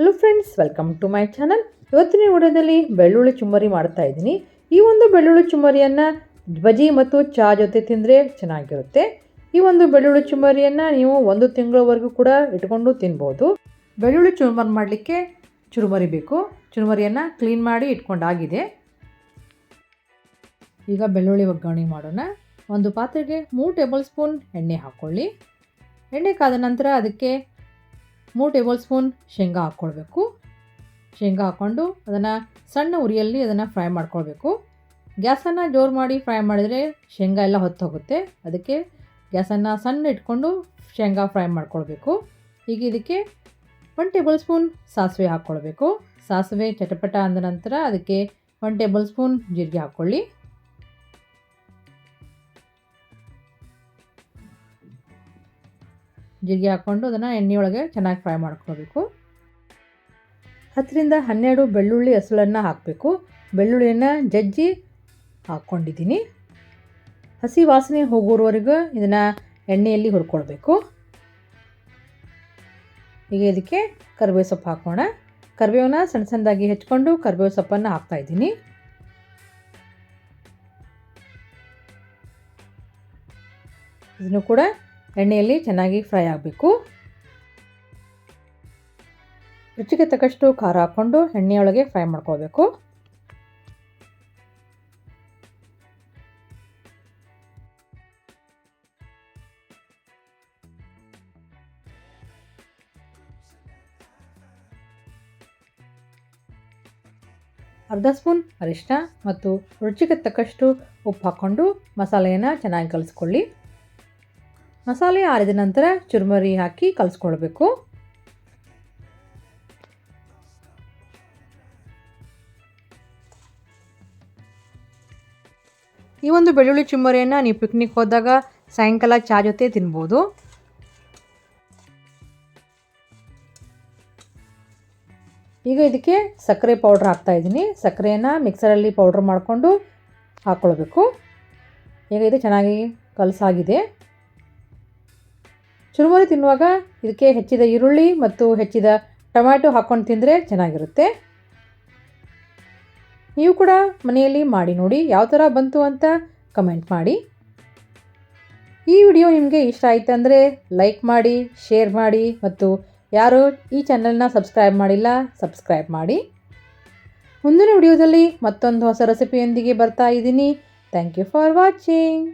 Hello friends welcome to my channel ಇವತ್ತಿನ ವಿಡಿಯೋದಲ್ಲಿ ಬೆಳ್ಳುಳ್ಳಿ ಚುಮ್ಮರಿ ಮಾಡ್ತಾ ಇದ್ದೀನಿ. ಈ ಒಂದು ಬೆಳ್ಳುಳ್ಳಿ ಚುಮ್ಮರಿಯನ್ನು ಬಜಿ ಮತ್ತು ಚಾ ಜೊತೆ ತಿಂದರೆ ಚೆನ್ನಾಗಿರುತ್ತೆ. ಈ ಒಂದು ಬೆಳ್ಳುಳ್ಳಿ ಚುಮ್ಮರಿಯನ್ನು ನೀವು ಒಂದು ತಿಂಗಳವರೆಗೂ ಕೂಡ ಇಟ್ಕೊಂಡು ತಿನ್ಬೋದು. ಬೆಳ್ಳುಳ್ಳಿ ಚುರುಮರಿ ಮಾಡಲಿಕ್ಕೆ ಚುರುಮರಿ ಬೇಕು. ಚುರುಮರಿಯನ್ನು ಕ್ಲೀನ್ ಮಾಡಿ ಇಟ್ಕೊಂಡಾಗಿದೆ. ಈಗ ಬೆಳ್ಳುಳ್ಳಿ ಒಗ್ಗರಣೆ ಮಾಡೋಣ. ಒಂದು ಪಾತ್ರೆಗೆ ಮೂರು ಟೇಬಲ್ ಸ್ಪೂನ್ ಎಣ್ಣೆ ಹಾಕ್ಕೊಳ್ಳಿ ಎಣ್ಣೆ ಕಾದ ನಂತರ ಅದಕ್ಕೆ ಮೂರು ಟೇಬಲ್ ಸ್ಪೂನ್ ಶೇಂಗಾ ಹಾಕ್ಕೊಳ್ಬೇಕು. ಶೇಂಗಾ ಹಾಕ್ಕೊಂಡು ಅದನ್ನು ಸಣ್ಣ ಉರಿಯಲ್ಲಿ ಅದನ್ನು ಫ್ರೈ ಮಾಡ್ಕೊಳ್ಬೇಕು. ಗ್ಯಾಸನ್ನು ಜೋರು ಮಾಡಿ ಫ್ರೈ ಮಾಡಿದರೆ ಶೇಂಗಾ ಎಲ್ಲ ಹೊತ್ತು ಹೋಗುತ್ತೆ ಅದಕ್ಕೆ ಗ್ಯಾಸನ್ನು ಸಣ್ಣ ಇಟ್ಕೊಂಡು ಶೇಂಗಾ ಫ್ರೈ ಮಾಡ್ಕೊಳ್ಬೇಕು. ಈಗ ಇದಕ್ಕೆ ಒನ್ ಟೇಬಲ್ ಸ್ಪೂನ್ ಸಾಸಿವೆ ಹಾಕ್ಕೊಳ್ಬೇಕು. ಸಾಸಿವೆ ಚಟಪಟ ಅಂದ ನಂತರ ಅದಕ್ಕೆ ಒನ್ ಟೇಬಲ್ ಸ್ಪೂನ್ ಜೀರಿಗೆ ಹಾಕ್ಕೊಳ್ಳಿ. ಜೀರಿಗೆ ಹಾಕ್ಕೊಂಡು ಅದನ್ನು ಎಣ್ಣೆಯೊಳಗೆ ಚೆನ್ನಾಗಿ ಫ್ರೈ ಮಾಡ್ಕೊಳ್ಬೇಕು ಹತ್ತರಿಂದ ಹನ್ನೆರಡು ಬೆಳ್ಳುಳ್ಳಿ ಹಸುಳನ್ನು ಹಾಕಬೇಕು. ಬೆಳ್ಳುಳ್ಳಿಯನ್ನು ಜಜ್ಜಿ ಹಾಕ್ಕೊಂಡಿದ್ದೀನಿ ಹಸಿ ವಾಸನೆ ಹೋಗೋವರೆಗೂ ಇದನ್ನು ಎಣ್ಣೆಯಲ್ಲಿ ಹುರ್ಕೊಳ್ಬೇಕು. ಈಗ ಇದಕ್ಕೆ ಕರಿಬೇವು ಸೊಪ್ಪು ಹಾಕೋಣ. ಕರಿಬೇವನ್ನ ಸಣ್ಣ ಸಣ್ಣದಾಗಿ ಹೆಚ್ಕೊಂಡು ಕರಿಬೇವು ಸೊಪ್ಪನ್ನು ಹಾಕ್ತಾಯಿದ್ದೀನಿ ಇದನ್ನು ಕೂಡ ಎಣ್ಣೆಯಲ್ಲಿ ಚೆನ್ನಾಗಿ ಫ್ರೈ ಆಗಬೇಕು. ರುಚಿಗೆ ತಕ್ಕಷ್ಟು ಖಾರ ಹಾಕ್ಕೊಂಡು ಎಣ್ಣೆಯೊಳಗೆ ಫ್ರೈ ಮಾಡ್ಕೋಬೇಕು ಅರ್ಧ ಸ್ಪೂನ್ ಅರಿಶಿನ ಮತ್ತು ರುಚಿಗೆ ತಕ್ಕಷ್ಟು ಉಪ್ಪು ಹಾಕ್ಕೊಂಡು ಮಸಾಲೆಯನ್ನು ಚೆನ್ನಾಗಿ ಕಲಿಸ್ಕೊಳ್ಳಿ. ಮಸಾಲೆ ಆರಿದ ನಂತರ ಚುರುಮರಿ ಹಾಕಿ ಕಲಿಸ್ಕೊಳ್ಬೇಕು. ಈ ಒಂದು ಬೆಳ್ಳುಳ್ಳಿ ಚುರುಮರಿಯನ್ನು ನೀವು ಪಿಕ್ನಿಕ್ ಹೋದಾಗ ಸಾಯಂಕಾಲ ಚಾ ಜೊತೆ ತಿನ್ಬೋದು. ಈಗ ಇದಕ್ಕೆ ಸಕ್ಕರೆ ಪೌಡ್ರ್ ಹಾಕ್ತಾಯಿದ್ದೀನಿ ಸಕ್ಕರೆಯನ್ನು ಮಿಕ್ಸರಲ್ಲಿ ಪೌಡ್ರ್ ಮಾಡಿಕೊಂಡು ಹಾಕ್ಕೊಳ್ಬೇಕು ಈಗ ಇದು ಚೆನ್ನಾಗಿ ಕಲಸಾಗಿದೆ. ಚುರುಮುರಿ ತಿನ್ನುವಾಗ ಇದಕ್ಕೆ ಹೆಚ್ಚಿದ ಈರುಳ್ಳಿ ಮತ್ತು ಹೆಚ್ಚಿದ ಟೊಮ್ಯಾಟೊ ಹಾಕ್ಕೊಂಡು ತಿಂದರೆ ಚೆನ್ನಾಗಿರುತ್ತೆ. ನೀವು ಕೂಡ ಮನೆಯಲ್ಲಿ ಮಾಡಿ ನೋಡಿ ಯಾವ ಥರ ಬಂತು ಅಂತ ಕಮೆಂಟ್ ಮಾಡಿ. ಈ ವಿಡಿಯೋ ನಿಮಗೆ ಇಷ್ಟ ಆಯಿತು ಲೈಕ್ ಮಾಡಿ, ಶೇರ್ ಮಾಡಿ ಮತ್ತು ಯಾರು ಈ ಚಾನಲ್ನ ಸಬ್ಸ್ಕ್ರೈಬ್ ಮಾಡಿಲ್ಲ ಸಬ್ಸ್ಕ್ರೈಬ್ ಮಾಡಿ. ಮುಂದಿನ ವಿಡಿಯೋದಲ್ಲಿ ಮತ್ತೊಂದು ಹೊಸ ರೆಸಿಪಿಯೊಂದಿಗೆ ಬರ್ತಾ ಇದ್ದೀನಿ. Thank you for watching